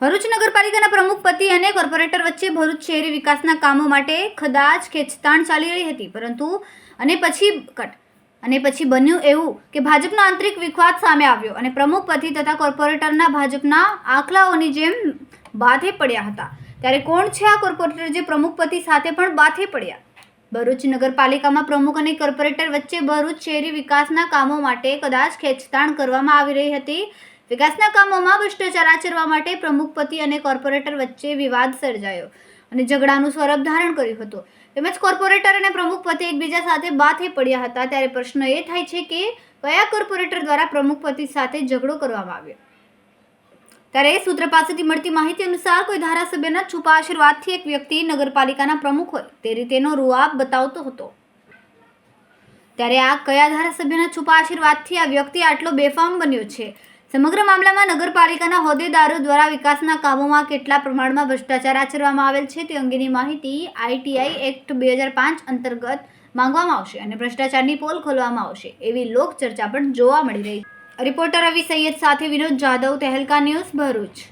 ભરૂચ નગરપાલિકાના પ્રમુખ પતિ અને કોર્પોરેટર વચ્ચે ભરૂચ શહેરી વિકાસના કામો માટે ખદાજ ખેંચતાણ ચાલી રહી હતી, પરંતુ અને પછી કટ, અને પછી બન્યું એવું કે ભાજપનો આંતરિક વિખવાદ સામે આવ્યો અને પ્રમુખ પતિ તથા કોર્પોરેટરના ભાજપના આખલાઓની જેમ બાથે પડ્યા હતા. ત્યારે કોણ છે આ કોર્પોરેટર જે પ્રમુખ પતિ સાથે પણ બાથે પડ્યા? ભરૂચ નગરપાલિકામાં પ્રમુખ અને કોર્પોરેટર વચ્ચે ભરૂચ શહેરી વિકાસના કામો માટે કદાચ ખેંચતાણ કરવામાં આવી રહી હતી વિકાસના કામોમાં ભ્રષ્ટાચાર આચરવા માટે પ્રમુખપતિ અને કોર્પોરેટર વચ્ચે વિવાદ સર્જાયો અને ઝઘડાનું સ્વરૂપ ધારણ કર્યું હતું. તેમજ કોર્પોરેટર અને પ્રમુખપતિ એકબીજા સાથે બાથે પડ્યા હતા ત્યારે પ્રશ્ન એ થાય છે કે કયા કોર્પોરેટર દ્વારા પ્રમુખપતિ સાથે ઝઘડો કરવામાં આવ્યો? ત્યારે સૂત્ર પાસેથી મળતી માહિતી અનુસાર કોઈ ધારાસભ્યના છુપા આશીર્વાદથી એક વ્યક્તિ નગરપાલિકાના પ્રમુખ હોય તે રીતેનો રૂઆબ બતાવતો હતો. ત્યારે આ કયા ધારાસભ્યના છુપા આશીર્વાદથી આ વ્યક્તિ આટલો બેફામ બન્યો છે? સમગ્ર મામલામાં નગરપાલિકાના હોદ્દેદારો દ્વારા વિકાસના કામોમાં કેટલા પ્રમાણમાં ભ્રષ્ટાચાર આચરવામાં આવેલ છે તે અંગેની માહિતી આઈટીઆઈ એક્ટ બે હજાર પાંચ અંતર્ગત માંગવામાં આવશે અને ભ્રષ્ટાચારની પોલ ખોલવામાં આવશે એવી લોકચર્ચા પણ જોવા મળી રહી રિપોર્ટર રવિ સૈયદ સાથે વિનોદ જાદવ તહેલકા ન્યૂઝ ભરૂચ.